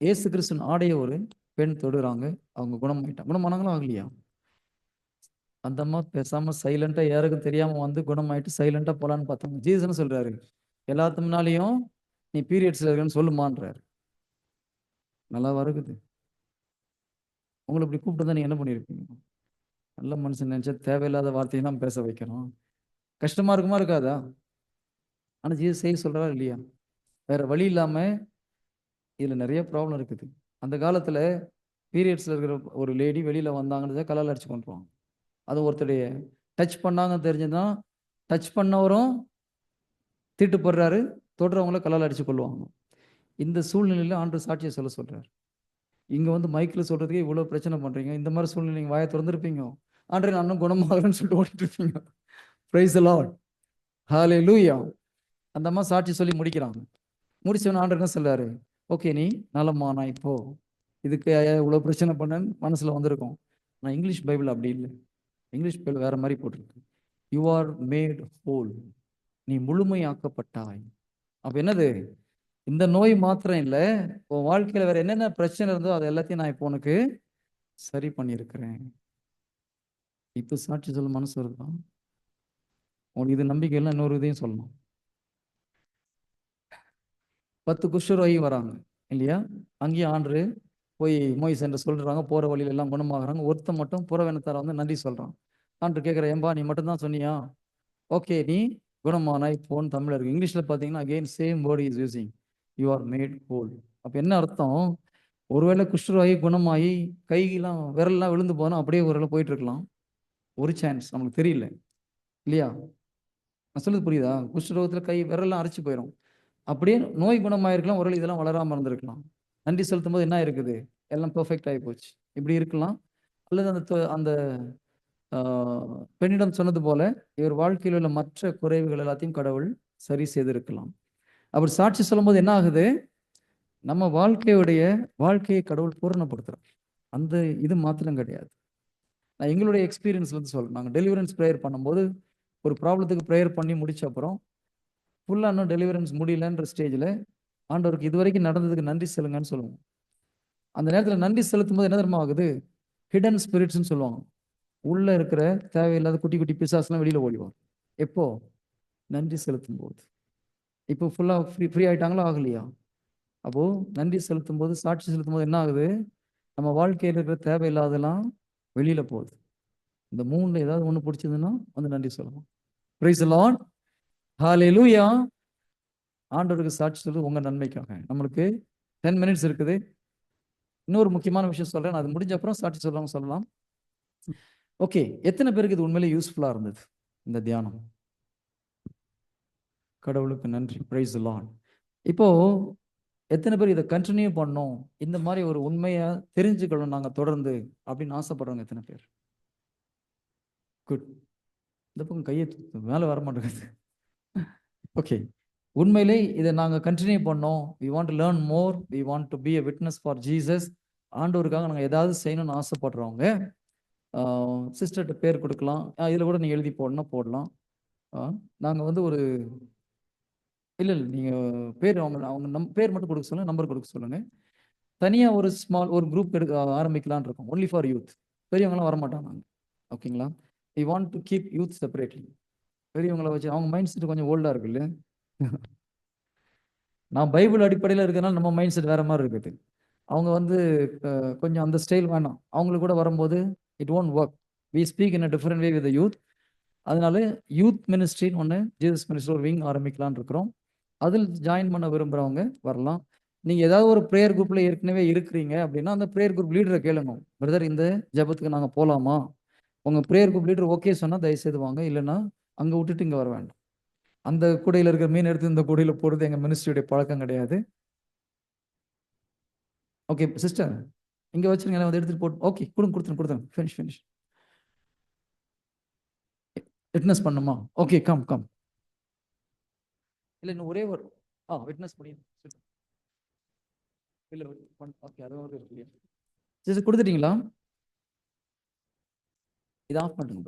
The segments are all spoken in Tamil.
ஏசு கிறிஸ்துவின் ஆடைய ஒரு பெண் தொடுறாங்க. அவங்க குணமாயிட்டாங்க. குணமானாங்களா? ஆகலையா? அந்த அம்மா பேசாம சைலண்டா யாருக்கும் தெரியாம வந்து குணமாயிட்டு சைலண்டா போலான்னு பார்த்தாங்க. ஜீசன் சொல்றாரு எல்லாத்து முன்னாலையும் நீ பீரியட்ஸ்ல இருக்கன்னு சொல்லுமான்றாரு. நல்லா வருகுது. உங்களை இப்படி கூப்பிட்டு நீங்க என்ன பண்ணியிருப்பீங்க நல்ல மனுஷன் நினைச்சா தேவையில்லாத வார்த்தையை தான் பேச வைக்கணும். கஷ்டமா இருக்குமா இருக்காதா? ஆனா ஜீசஸ் செய்ய சொல்றா இல்லையா? வேற வழி இல்லாம இதில் நிறைய ப்ராப்ளம் இருக்குது. அந்த காலத்தில் பீரியட்ஸில் இருக்கிற ஒரு லேடி வெளியில் வந்தாங்கன்னு கலால் அடிச்சு கொண்டுருவாங்க அது ஒருத்தருடைய டச் பண்ணாங்கன்னு தெரிஞ்சுதான் டச் பண்ணவரும் தீட்டுப்படுறாரு தொடுறவங்கள கலால் அடிச்சு கொள்வாங்க இந்த சூழ்நிலையில் ஆண்டு சாட்சியை சொல்ல சொல்கிறார் இங்கே வந்து மைக்கில் சொல்கிறதுக்கே இவ்வளோ பிரச்சனை பண்ணுறீங்க இந்த மாதிரி சூழ்நிலை நீங்கள் வாயை திறந்துருப்பீங்க. ஆண்டே நான் இன்னும் குணமாகலன்னு சொல்லிட்டு ஓடிட்டு இருப்பீங்க பிரைஸ் லார்ட் ஹாலே லூயா அந்த அம்மா சாட்சி சொல்லி முடிக்கிறாங்க. முடிச்சவன ஆண்டு என்ன சொல்லாரு ஓகே நீ நலமானா இப்போ இதுக்கு இவ்வளோ பிரச்சனை பண்ணேன்னு மனசில் வந்திருக்கோம். நான் இங்கிலீஷ் பைபிள் அப்படி இல்லை. இங்கிலீஷ் பைபிள் வேற மாதிரி போட்டிருக்கு. யூ ஆர் மேட் ஹோல் நீ முழுமையாக்கப்பட்டாய். அப்போ என்னது? இந்த நோய் மாத்திரம் இல்லை. உன் வாழ்க்கையில் வேற என்னென்ன பிரச்சனை இருந்தோ அது எல்லாத்தையும் நான் இப்போ உனக்கு சரி பண்ணியிருக்கிறேன். இப்போ சாட்சி சொல்ல மனசு இருக்கான் உன் இது நம்பிக்கை இல்லை இன்னொரு இதையும் சொல்லணும். பத்து குஷ்டரோகி வராங்க. இல்லையா? அங்கேயும் ஆண்டு போய் மோய் சென்று சொல்றாங்க போற வழியில எல்லாம் குணமாகறாங்க. ஒருத்தன் மட்டும் புறவினத்தார வந்து நன்றி சொல்றான். ஆண்டு கேட்குற ஏம்பா நீ மட்டும்தான் சொன்னியா? ஓகே நீ குணமானாய் போன் தமிழ் இருக்கு இங்கிலீஷ்ல பார்த்தீங்கன்னா again same word is using you are made whole அப்போ என்ன அர்த்தம்? ஒருவேளை குஷ்டராகி குணமாகி கையெல்லாம் விரல்லாம் விழுந்து போனா அப்படியே ஒரு வேலை போயிட்டு இருக்கலாம். ஒரு சான்ஸ் நம்மளுக்கு தெரியல. இல்லையா? நான் சொல்லுது புரியுதா? குஷ்டரோகத்தில் கை விரல்லாம் அரைச்சு போயிடும் அப்படியே நோய் குணமாயிருக்கலாம் ஒரு இதெல்லாம் வளராமல் இருந்திருக்கலாம். நன்றி செலுத்தும் போது என்ன இருக்குது எல்லாம் பெர்ஃபெக்ட் ஆகி போச்சு. இப்படி இருக்கலாம். அல்லது அந்த அந்த பெண்ணிடம் சொன்னது போல இவர் வாழ்க்கையில் உள்ள மற்ற குறைவுகள் எல்லாத்தையும் கடவுள் சரி செய்திருக்கலாம். அப்படி சாட்சி சொல்லும்போது என்ன ஆகுது? நம்ம வாழ்க்கையுடைய வாழ்க்கையை கடவுள் பூரணப்படுத்துறார். அந்த இது மாத்திரம் கிடையாது. நான் எங்களுடைய எக்ஸ்பீரியன்ஸ்ல இருந்து சொல்றேன். நாங்கள் டெலிவரன்ஸ் ப்ரேயர் பண்ணும்போது ஒரு ப்ராப்ளத்துக்கு ப்ரேயர் பண்ணி முடிச்ச அப்புறம் ஃபுல்லாக இன்னும் டெலிவரன்ஸ் முடியலன்ற ஸ்டேஜில் ஆண்டவருக்கு இது வரைக்கும் நடந்ததுக்கு நன்றி செலுங்கன்னு சொல்லுவோம். அந்த நேரத்தில் நன்றி செலுத்தும் போது என்ன தர்மம் ஆகுது? ஹிடன் ஸ்பிரிட்ஸ்னு சொல்லுவாங்க. உள்ளே இருக்கிற தேவையில்லாத குட்டி குட்டி பிசாஸ்லாம் வெளியில் ஓடிவாங்க எப்போ? நன்றி செலுத்தும் போது. இப்போ ஃபுல்லாக ஃப்ரீ ஃப்ரீ ஆகிட்டாங்களோ ஆகலையா? அப்போது நன்றி செலுத்தும் போது சாட்சி செலுத்தும் போது என்ன ஆகுது? நம்ம வாழ்க்கையில் இருக்கிற தேவையில்லாதெல்லாம் வெளியில் போகுது. இந்த மூணில் ஏதாவது ஒன்று பிடிச்சதுன்னா வந்து நன்றி சொல்லலாம் ப்ரைஸ் லார்ட் ஹalleluya. ஆண்டவருக்கு சாட்சி சொல்லு உங்க நன்மைக்காக. நம்மளுக்கு டென் மினிட்ஸ் இருக்குது. இன்னொரு முக்கியமான விஷயம் சொல்றேன். அது முடிஞ்ச அப்புறம் சாட்சி சொல்றவங்க சொல்லலாம். ஓகே எத்தனை பேருக்கு இது உண்மையிலே யூஸ்ஃபுல்லா இருந்தது? இந்த தியானம். கடவுளுக்கு நன்றி. பிரைஸ் லான் இப்போ எத்தனை பேர் இதை கண்டினியூ பண்ணோம்? இந்த மாதிரி ஒரு உண்மையை தெரிஞ்சுக்கணும் நாங்கள் தொடர்ந்து அப்படின்னு ஆசைப்படுறவங்க எத்தனை பேர்? குட் இந்த பக்கம் கையை மேலே வர மாட்டேங்குது. ஓகே உண்மையிலே இதை நாங்கள் கண்டினியூ பண்ணோம். We want to learn more we want to be a witness for Jesus ஆண்டவருக்காக நாங்கள் ஏதாவது செய்யணும்னு ஆசைப்படுறவங்க சிஸ்டர்கிட்ட பேர் கொடுக்கலாம். இதில் கூட நீங்கள் எழுதி போடணும் போடலாம். நாங்கள் வந்து ஒரு இல்லை இல்லை நீங்கள் பேர் அவங்க அவங்க நம் பேர் மட்டும் கொடுக்க சொல்லுங்கள் நம்பர் கொடுக்க சொல்லுங்கள் தனியாக ஒரு ஸ்மால் ஒரு குரூப் எடுக்க ஆரம்பிக்கலாம்னு இருக்கோம். ஒன்லி ஃபார் யூத் பெரியவங்களாம் வர நாங்கள் ஓகேங்களா we want to keep youth separately பெரியவங்களை வச்சு அவங்க மைண்ட் செட் கொஞ்சம் ஓல்டா இருக்குல்ல? நான் பைபிள் அடிப்படையில் இருக்கிறனால நம்ம மைண்ட் செட் வேற மாதிரி இருக்குது. அவங்க வந்து கொஞ்சம் அந்த ஸ்டைல் வேணாம். அவங்களுக்கு கூட வரும்போது it won't work we speak in a different way with youth அதனால யூத் மினிஸ்ட்ரின்னு ஒன்று ஜீசஸ் மினிஸ்ட்ரி ஒரு விங் ஆரம்பிக்கலான் இருக்கிறோம். அதில் ஜாயின் பண்ண விரும்புகிறவங்க வரலாம். நீங்கள் ஏதாவது ஒரு ப்ரேயர் குரூப்பில் ஏற்கனவே இருக்கிறீங்க அப்படின்னா அந்த ப்ரேயர் குரூப் லீடரை கேளுங்க. பிரதர் இந்த ஜெபத்துக்கு நாங்கள் போகலாமா உங்கள் ப்ரேயர் குரூப் லீடர் ஓகே சொன்னால் தயவுசெய்து வாங்க. இல்லைன்னா அங்கே விட்டுட்டு இங்கே வர வேண்டாம். அந்த கூடையில் இருக்கிற மீன் எடுத்து இந்த கூடையில் போடுறது எங்கள் மினிஸ்ட்ரியுடைய பழக்கம் கிடையாது. ஓகே சிஸ்டர் இங்கே வச்சிருங்க வந்து எடுத்துகிட்டு போட்டு ஓகே கொடுங்க கொடுத்துருங்க கொடுத்துருங்க. ஃபினிஷ் ஃபினிஷ் விட்னஸ் பண்ணுமா? ஓகே கம் கம் இல்லை இன்னும் ஒரே ஒரு ஆ விட்னஸ் முடியும் இல்லை ஓகே அதுவும் ஒரு இருக்கு கொடுத்துட்டீங்களா? இது ஆஃப் பண்ணுங்க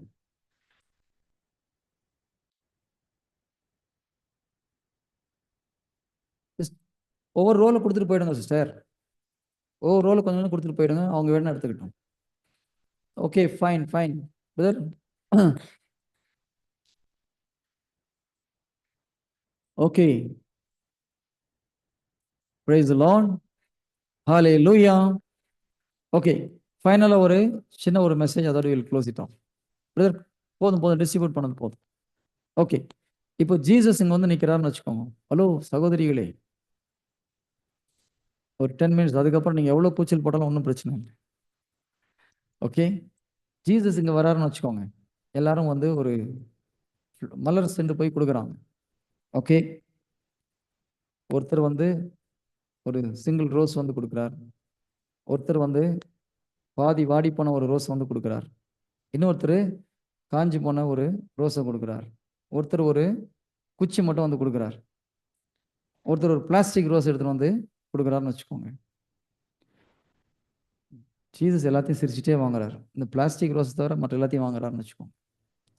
ஒவ்வொரு ரோலை கொடுத்துட்டு போயிடுங்க சிஸ்டர் ஒவ்வொரு ரோலை கொஞ்சம் கொஞ்சம் கொடுத்துட்டு போயிடுங்க அவங்க வேணா எடுத்துக்கிட்டோம். Okay fine fine brother okay praise Lord hallelujah okay ஃபைனலாக ஒரு சின்ன ஒரு மெசேஜ் அதோட வில் க்ளோஸ் இட்டோம் பிரதர் போதும் போதும் டிஸ்ட்ரிபியூட் பண்ணது போதும். ஓகே இப்போ ஜீசஸ் இங்கே வந்து நிற்கிறாருன்னு வச்சுக்கோங்க. ஹலோ சகோதரிகளே. ஒரு டென் மினிட்ஸ் அதுக்கப்புறம் நீங்கள் எவ்வளோ கூச்சல் போட்டாலும் ஒன்றும் பிரச்சனை இல்லை. ஓகே ஜீசஸ் இங்கே வராருன்னு வச்சுக்கோங்க. எல்லாரும் வந்து ஒரு மலர் சென்று போய் கொடுக்குறாங்க. ஓகே ஒருத்தர் வந்து ஒரு சிங்கிள் ரோஸ் வந்து கொடுக்குறார். ஒருத்தர் வந்து பாதி வாடி போன ஒரு ரோஸ் வந்து கொடுக்குறார். இன்னொருத்தர் காஞ்சி போன ஒரு ரோஸை கொடுக்குறார். ஒருத்தர் ஒரு குச்சி மட்டும் வந்து கொடுக்குறார். ஒருத்தர் ஒரு பிளாஸ்டிக் ரோஸ் எடுத்துகிட்டு வந்து கொடுக்குறாருன்னு வச்சுக்கோங்க. ஜீசஸ் எல்லாத்தையும் சிரிச்சிட்டே வாங்குறாரு. இந்த பிளாஸ்டிக் ரோஸ் தவிர மற்ற எல்லாத்தையும் வாங்குறாருன்னு வச்சுக்கோங்க.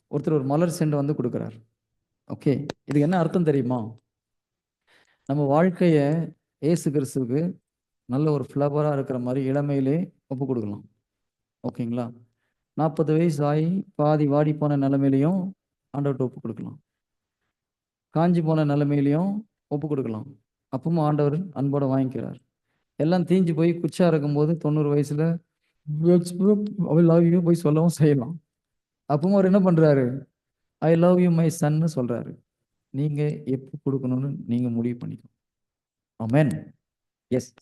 ஒருத்தர் ஒரு மலர் செண்டு வந்து கொடுக்குறாரு. ஓகே இதுக்கு என்ன அர்த்தம் தெரியுமா? நம்ம வாழ்க்கையை ஏசு கிறிஸ்துவுக்கு நல்ல ஒரு ஃப்ளவராக இருக்கிற மாதிரி இளமையிலே ஒப்பு கொடுக்கலாம். ஓகேங்களா? நாற்பது வயசு ஆகி பாதி வாடி போன நிலைமையிலையும் ஆண்டவர்கிட்ட ஒப்பு கொடுக்கலாம். காஞ்சி போன நிலைமையிலையும் ஒப்பு கொடுக்கலாம். அப்பவும் ஆண்டவர் அன்போடு வாங்கிக்கிறார். எல்லாம் தீஞ்சு போய் குச்சா இருக்கும்போது தொண்ணூறு வயசுல ஐ லவ் யூ போய் சொல்லவும் செய்யலாம். அப்பவும் அவர் என்ன பண்றாரு? ஐ லவ் யூ மை சன்னு சொல்றாரு. நீங்க எப்போ கொடுக்கணும்னு நீங்க முடிவு பண்ணிக்கணும். அமேன் எஸ்